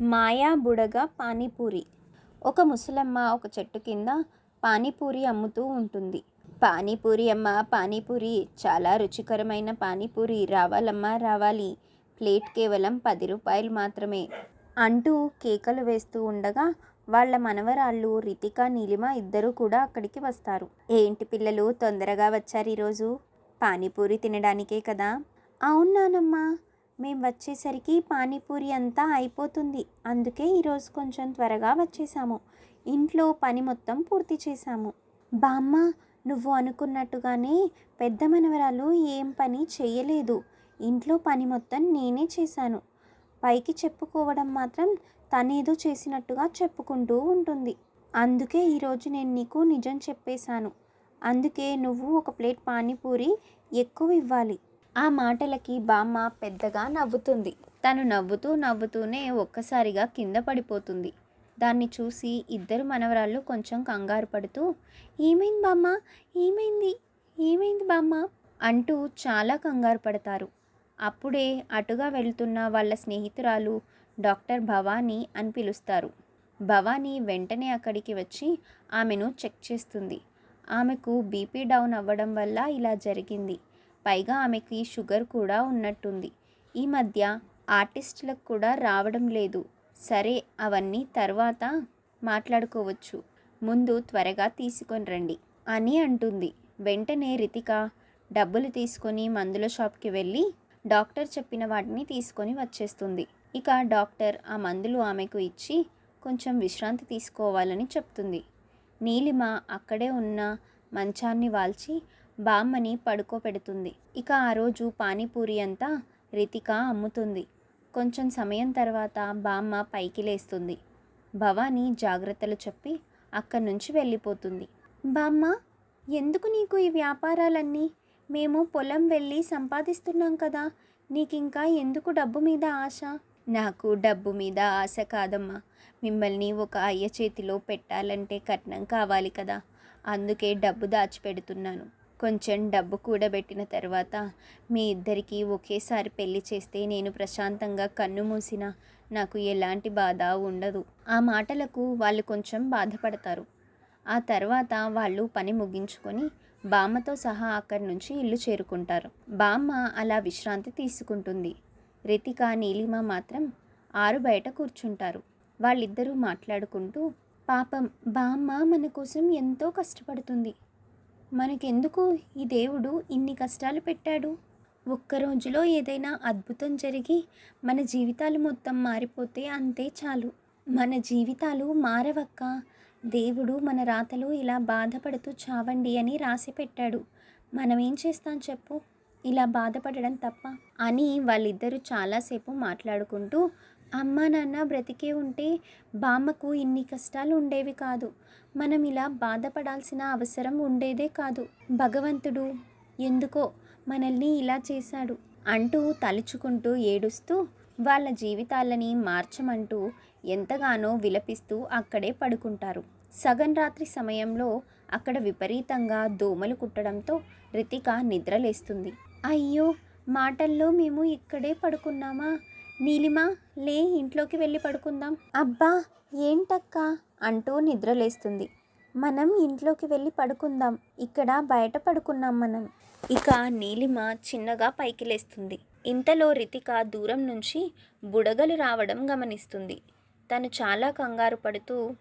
మాయా బుడగ పానీపూరి. ఒక ముసలమ్మ ఒక చెట్టు కింద పానీపూరి అమ్ముతూ ఉంటుంది. పానీపూరి అమ్మ పానీపూరి చాలా రుచికరమైన పానీపూరి. రావాలమ్మా రావాలి. ప్లేట్ కేవలం పది రూపాయలు మాత్రమే. అంటూ కేకలు వేస్తూ ఉండగా వాళ్ళ మనవరాళ్ళు రితిక నీలిమ ఇద్దరూ కూడా అక్కడికి వస్తారు. ఏంటి పిల్లలు తొందరగా వచ్చారు ఈరోజు? పానీపూరి తినడానికే కదా? అవునానమ్మా మేము వచ్చేసరికి పానీపూరి అంతా అయిపోతుంది. అందుకే ఈరోజు కొంచెం త్వరగా వచ్చేసాము. ఇంట్లో పని మొత్తం పూర్తి చేశాము. బామ్మ నువ్వు అనుకున్నట్టుగానే పెద్ద మనవరాలు ఏం పని చేయలేదు ఇంట్లో పని మొత్తం నేనే చేశాను. పైకి చెప్పుకోవడం మాత్రం తనేదో చేసినట్టుగా చెప్పుకుంటూ ఉంటుంది. అందుకే ఈరోజు నేను నీకు నిజం చెప్పేశాను. అందుకే నువ్వు ఒక ప్లేట్ పానీపూరి ఎక్కువ ఇవ్వాలి. ఆ మాటలకి బామ్మ పెద్దగా నవ్వుతుంది. తను నవ్వుతూ నవ్వుతూనే ఒక్కసారిగా కింద పడిపోతుంది. దాన్ని చూసి ఇద్దరు మనవరాళ్ళు కొంచెం కంగారు పడుతూ ఏమైంది బామ్మ? ఏమైంది? ఏమైంది బామ్మ? అంటూ చాలా కంగారు పడతారు. అప్పుడే అటుగా వెళ్తున్న వాళ్ళ స్నేహితురాలు డాక్టర్ భవానీ అని పిలుస్తారు. భవానీ వెంటనే అక్కడికి వచ్చి ఆమెను చెక్ చేస్తుంది. ఆమెకు బీపీ డౌన్ అవ్వడం వల్ల ఇలా జరిగింది. పైగా ఆమెకి షుగర్ కూడా ఉన్నట్టుంది. ఈ మధ్య ఆర్టిస్టులకు కూడా రావడం లేదు. సరే అవన్నీ తర్వాత మాట్లాడుకోవచ్చు. ముందు త్వరగా తీసుకొని రండి అని అంటుంది. వెంటనే రితిక డబ్బులు తీసుకొని మందుల షాప్కి వెళ్ళి డాక్టర్ చెప్పిన వాటిని తీసుకొని వచ్చేస్తుంది. ఇక డాక్టర్ ఆ మందులు ఆమెకు ఇచ్చి కొంచెం విశ్రాంతి తీసుకోవాలని చెప్తుంది. నీలిమ అక్కడే ఉన్న మంచాన్ని వాల్చి బామ్మని పడుకోబెడుతుంది. ఇక ఆ రోజు పానీపూరి అంతా రితిక అమ్ముతుంది. కొంచెం సమయం తర్వాత బామ్మ పైకి లేస్తుంది. భవానీ జాగ్రత్తలు చెప్పి అక్కడి నుంచి వెళ్ళిపోతుంది. బామ్మ ఎందుకు నీకు ఈ వ్యాపారాలన్నీ? మేము పొలం వెళ్ళి సంపాదిస్తున్నాం కదా. నీకింకా ఎందుకు డబ్బు మీద ఆశ? నాకు డబ్బు మీద ఆశ కాదమ్మా. మిమ్మల్ని ఒక అయ్య చేతిలో పెట్టాలంటే కట్నం కావాలి కదా. అందుకే డబ్బు దాచిపెడుతున్నాను. కొంచెం డబ్బు కూడబెట్టిన తర్వాత మీ ఇద్దరికీ ఒకేసారి పెళ్ళి చేస్తే నేను ప్రశాంతంగా కన్ను మూసిన నాకు ఎలాంటి బాధ ఉండదు. ఆ మాటలకు వాళ్ళు కొంచెం బాధపడతారు. ఆ తర్వాత వాళ్ళు పని ముగించుకొని బామ్మతో సహా అక్కడి నుంచి ఇల్లు చేరుకుంటారు. బామ్మ అలా విశ్రాంతి తీసుకుంటుంది. రితిక నీలిమ మాత్రం ఆరు బయట కూర్చుంటారు. వాళ్ళిద్దరూ మాట్లాడుకుంటూ పాపం బామ్మ మన కోసం ఎంతో కష్టపడుతుంది. మనకెందుకు ఈ దేవుడు ఇన్ని కష్టాలు పెట్టాడు? ఒక్క రోజులో ఏదైనా అద్భుతం జరిగి మన జీవితాలు మొత్తం మారిపోతే అంతే చాలు. మన జీవితాలు మారవక్క. దేవుడు మన రాతలు ఇలా బాధపడుతూ చావండి అని రాసి పెట్టాడు. మనం ఏం చేస్తాం చెప్పు? ఇలా బాధపడడం తప్ప అని వాళ్ళిద్దరూ చాలాసేపు మాట్లాడుకుంటూ అమ్మ నాన్న బ్రతికే ఉంటే బామ్మకు ఇన్ని కష్టాలు ఉండేవి కాదు. మనం ఇలా బాధపడాల్సిన అవసరం ఉండేదే కాదు. భగవంతుడు ఎందుకో మనల్ని ఇలా చేశాడు అంటూ తలుచుకుంటూ ఏడుస్తూ వాళ్ళ జీవితాలని మార్చమంటూ ఎంతగానో విలపిస్తూ అక్కడే పడుకుంటారు. సగం రాత్రి సమయంలో అక్కడ విపరీతంగా దోమలు కుట్టడంతో రితిక నిద్రలేస్తుంది. అయ్యో! మాటల్లో మేము ఇక్కడే పడుకున్నామా? నీలిమా లే ఇంట్లోకి వెళ్ళి పడుకుందాం. అబ్బా ఏంటక్కా? అంటూ నిద్రలేస్తుంది. మనం ఇంట్లోకి వెళ్ళి పడుకుందాం. ఇక్కడ బయట పడుకున్నాం మనం. ఇక నీలిమ చిన్నగా పైకి లేస్తుంది ఇంతలో రితిక దూరం నుంచి బుడగలు రావడం గమనిస్తుంది. తను చాలా కంగారు పడుతూ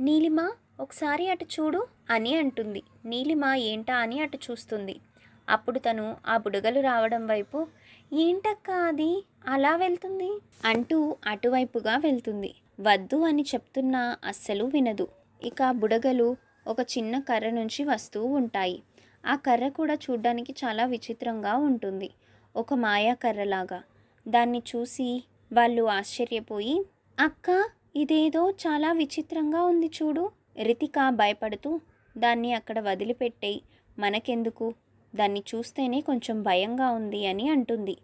నీలిమ ఒకసారి అటు చూడు అని అంటుంది. నీలిమ ఏంటా అని అటు చూస్తుంది. అప్పుడు తను ఆ బుడగలు రావడం వైపు ఏంటక్క అది? అలా వెళ్తుంది? అంటూ అటువైపుగా వెళ్తుంది. వద్దు అని చెప్తున్నా అస్సలు వినదు. ఇక బుడగలు ఒక చిన్న కర్ర నుంచి వస్తూ ఉంటాయి. ఆ కర్ర కూడా చూడ్డానికి చాలా విచిత్రంగా ఉంటుంది. ఒక మాయా కర్రలాగా. దాన్ని చూసి వాళ్ళు ఆశ్చర్యపోయి అక్క ఇదేదో చాలా విచిత్రంగా ఉంది చూడు. రితిక భయపడుతూ దాన్ని అక్కడ వదిలిపెట్టేయి. మనకెందుకు? దాన్ని చూస్తేనే కొంచెం భయంగా ఉంది అని అంటుంది.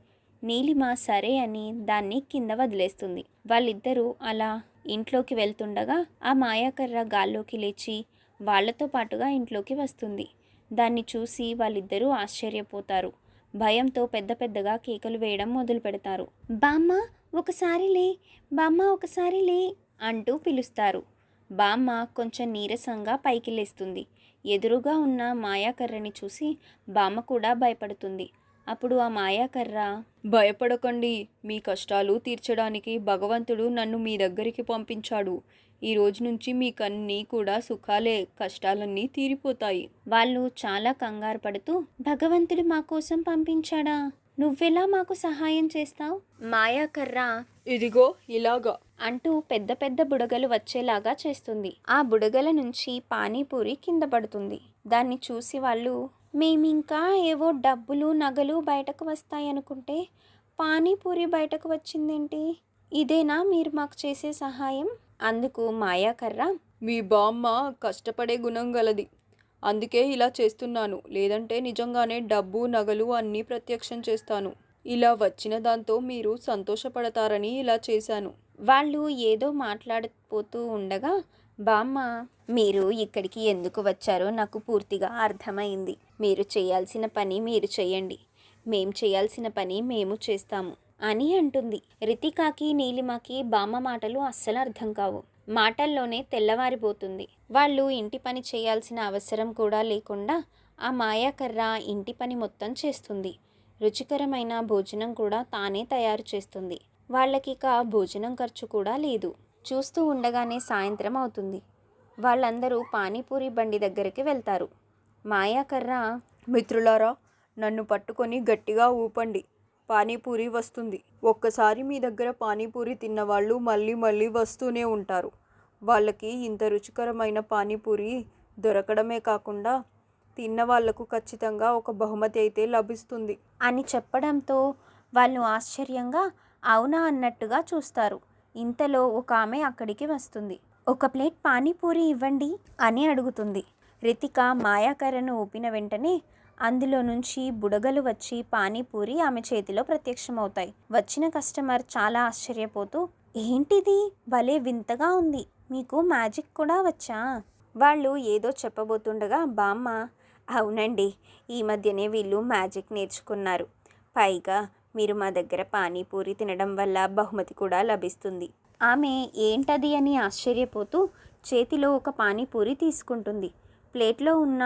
నీలిమ సరే అని దాన్ని కింద వదిలేస్తుంది. వాళ్ళిద్దరూ అలా ఇంట్లోకి వెళ్తుండగా ఆ మాయాకర్ర గాల్లోకి లేచి వాళ్ళతో పాటుగా ఇంట్లోకి వస్తుంది. దాన్ని చూసి వాళ్ళిద్దరూ ఆశ్చర్యపోతారు. భయంతో పెద్ద పెద్దగా కేకలు వేయడం మొదలు పెడతారు. బామ్మ ఒకసారి లే బామ్మ ఒకసారి లే అంటూ పిలుస్తారు. బామ్మ కొంచెం నీరసంగా పైకి లేస్తుంది. ఎదురుగా ఉన్న మాయాకర్రని చూసి బామ్మ కూడా భయపడుతుంది. అప్పుడు ఆ మాయాకర్ర భయపడకండి మీ కష్టాలు తీర్చడానికి భగవంతుడు నన్ను మీ దగ్గరికి పంపించాడు. ఈ రోజు నుంచి మీకన్నీ కూడా సుఖాలే కష్టాలన్నీ తీరిపోతాయి. వాళ్ళు చాలా కంగారు పడుతూ భగవంతుడు మా కోసం పంపించాడా? నువ్వెలా మాకు సహాయం చేస్తావు? మాయాకర్ర ఇదిగో ఇలాగా. అంటూ పెద్ద పెద్ద బుడగలు వచ్చేలాగా చేస్తుంది. ఆ బుడగల నుంచి పానీపూరి కింద పడుతుంది. దాన్ని చూసి వాళ్ళు మేమింకా ఏవో డబ్బులు నగలు బయటకు వస్తాయనుకుంటే పానీపూరి బయటకు వచ్చిందేంటి? ఇదేనా మీరు మాకు చేసే సహాయం? అందుకు మాయాకర్ర మీ బామ్మ కష్టపడే గుణం గలది. అందుకే ఇలా చేస్తున్నాను. లేదంటే నిజంగానే డబ్బు నగలు అన్నీ ప్రత్యక్షం చేస్తాను. ఇలా వచ్చిన దాంతో మీరు సంతోషపడతారని ఇలా చేశాను. వాళ్ళు ఏదో మాట్లాడిపోతూ ఉండగా బామ్మ మీరు ఇక్కడికి ఎందుకు వచ్చారో నాకు పూర్తిగా అర్థమైంది. మీరు చేయాల్సిన పని మీరు చేయండి. మేం చేయాల్సిన పని మేము చేస్తాము అని అంటుంది. రితికాకి నీలిమకి బామ్మ మాటలు అస్సలు అర్థం కావు. మాటల్లోనే తెల్లవారిపోతుంది. వాళ్ళు ఇంటి పని చేయాల్సిన అవసరం కూడా లేకుండా ఆ మాయాకర్ర ఇంటి పని మొత్తం చేస్తుంది. రుచికరమైన భోజనం కూడా తానే తయారు చేస్తుంది. వాళ్ళకిక భోజనం ఖర్చు కూడా లేదు. చూస్తూ ఉండగానే సాయంత్రం అవుతుంది. వాళ్ళందరూ పానీపూరి బండి దగ్గరికి వెళ్తారు. మాయాకర్ర మిత్రులారా నన్ను పట్టుకొని గట్టిగా ఊపండి. పానీపూరి వస్తుంది. ఒక్కసారి మీ దగ్గర పానీపూరి తిన్నవాళ్ళు మళ్ళీ మళ్ళీ వస్తూనే ఉంటారు. వాళ్ళకి ఇంత రుచికరమైన పానీపూరి దొరకడమే కాకుండా తిన్న వాళ్ళకు ఖచ్చితంగా ఒక బహుమతి అయితే లభిస్తుంది. అని చెప్పడంతో వాళ్ళు ఆశ్చర్యంగా అవునా అన్నట్టుగా చూస్తారు. ఇంతలో ఒక ఆమె అక్కడికి వస్తుంది. ఒక ప్లేట్ పానీపూరి ఇవ్వండి అని అడుగుతుంది. రితిక మాయాకర్రను ఊపిన వెంటనే అందులో నుంచి బుడగలు వచ్చి పానీపూరి ఆమె చేతిలో ప్రత్యక్షమవుతాయి. వచ్చిన కస్టమర్ చాలా ఆశ్చర్యపోతూ ఏంటిది? భలే వింతగా ఉంది. మీకు మ్యాజిక్ కూడా వచ్చా? వాళ్ళు ఏదో చెప్పబోతుండగా బామ్మ అవునండి. ఈ మధ్యనే వీళ్ళు మ్యాజిక్ నేర్చుకున్నారు. పైగా మీరు మా దగ్గర పానీపూరి తినడం వల్ల బహుమతి కూడా లభిస్తుంది. ఆమె ఏంటది అని ఆశ్చర్యపోతూ చేతిలో ఒక పానీపూరి తీసుకుంటుంది. ప్లేట్లో ఉన్న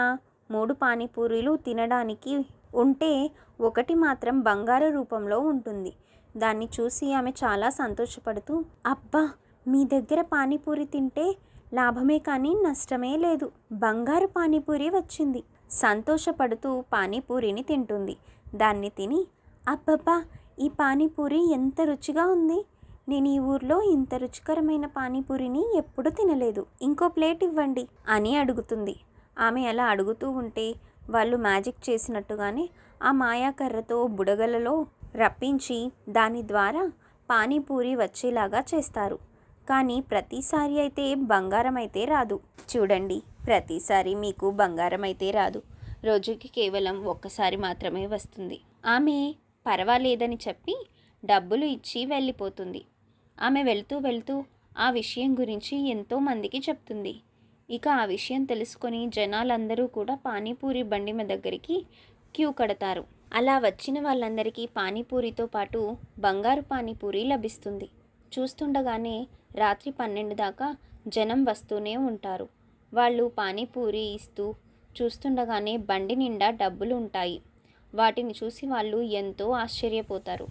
మూడు పానీపూరీలు తినడానికి ఉంటే ఒకటి మాత్రం బంగారు రూపంలో ఉంటుంది. దాన్ని చూసి ఆమె చాలా సంతోషపడుతూ అబ్బా! మీ దగ్గర పానీపూరి తింటే లాభమే కానీ నష్టమే లేదు. బంగారు పానీపూరి వచ్చింది. సంతోషపడుతూ పానీపూరిని తింటుంది. దాన్ని తిని అబ్బబ్బా ఈ పానీపూరి ఎంత రుచిగా ఉంది. నేను ఈ ఊర్లో ఇంత రుచికరమైన పానీపూరిని ఎప్పుడు తినలేదు. ఇంకో ప్లేట్ ఇవ్వండి అని అడుగుతుంది. ఆమె అలా అడుగుతూ ఉంటే వాళ్ళు మ్యాజిక్ చేసినట్టుగానే ఆ మాయాకర్రతో బుడగలలో రప్పించి దాని ద్వారా పానీపూరి వచ్చేలాగా చేస్తారు. కానీ ప్రతిసారి అయితే బంగారం అయితే రాదు. చూడండి ప్రతిసారి మీకు బంగారం అయితే రాదు. రోజుకి కేవలం ఒక్కసారి మాత్రమే వస్తుంది. ఆమె పర్వాలేదని చెప్పి డబ్బులు ఇచ్చి వెళ్ళిపోతుంది. ఆమె వెళ్తూ వెళ్తూ ఆ విషయం గురించి ఎంతోమందికి చెప్తుంది. ఇక ఆ విషయం తెలుసుకొని జనాలందరూ కూడా పానీపూరి బండి మీద దగ్గరికి క్యూ కడతారు. అలా వచ్చిన వాళ్ళందరికీ పానీపూరితో పాటు బంగారు పానీపూరి లభిస్తుంది. చూస్తుండగానే రాత్రి పన్నెండు దాకా జనం వస్తూనే ఉంటారు. వాళ్ళు పానీపూరి ఇస్తూ చూస్తుండగానే బండి నిండా డబ్బులు ఉంటాయి వాటిని చూసి వాళ్ళు ఎంతో ఆశ్చర్యపోతారు.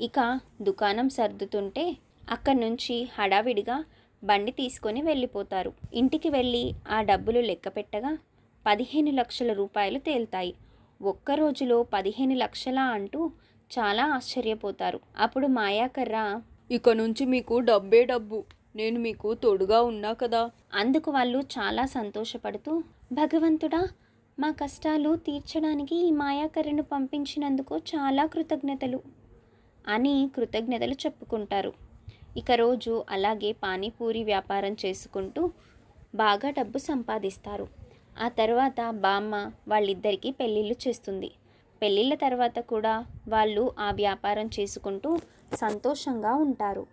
ఇక దుకాణం సర్దుతుంటే అక్కడి నుంచి హడావిడిగా బండి తీసుకొని వెళ్ళిపోతారు. ఇంటికి వెళ్ళి ఆ డబ్బులు లెక్క పెట్టగా పదిహేను లక్షల రూపాయలు తేలుతాయి. ఒక్క రోజులో పదిహేను లక్షల అంటూ చాలా ఆశ్చర్యపోతారు. అప్పుడు మాయాకర్ర ఇక నుంచి మీకు డబ్బే డబ్బు. నేను మీకు తోడుగా ఉన్నా కదా. అందుకు వాళ్ళు చాలా సంతోషపడుతూ భగవంతుడా మా కష్టాలు తీర్చడానికి ఈ మాయాకర్రను పంపించినందుకు చాలా కృతజ్ఞతలు అని కృతజ్ఞతలు చెప్పుకుంటారు. ఇక రోజు అలాగే పానీపూరి వ్యాపారం చేసుకుంటూ బాగా డబ్బు సంపాదిస్తారు. ఆ తర్వాత బామ్మ వాళ్ళిద్దరికీ పెళ్ళిళ్ళు చేస్తుంది. పెళ్ళిళ్ళ తర్వాత కూడా వాళ్ళు ఆ వ్యాపారం చేసుకుంటూ సంతోషంగా ఉంటారు.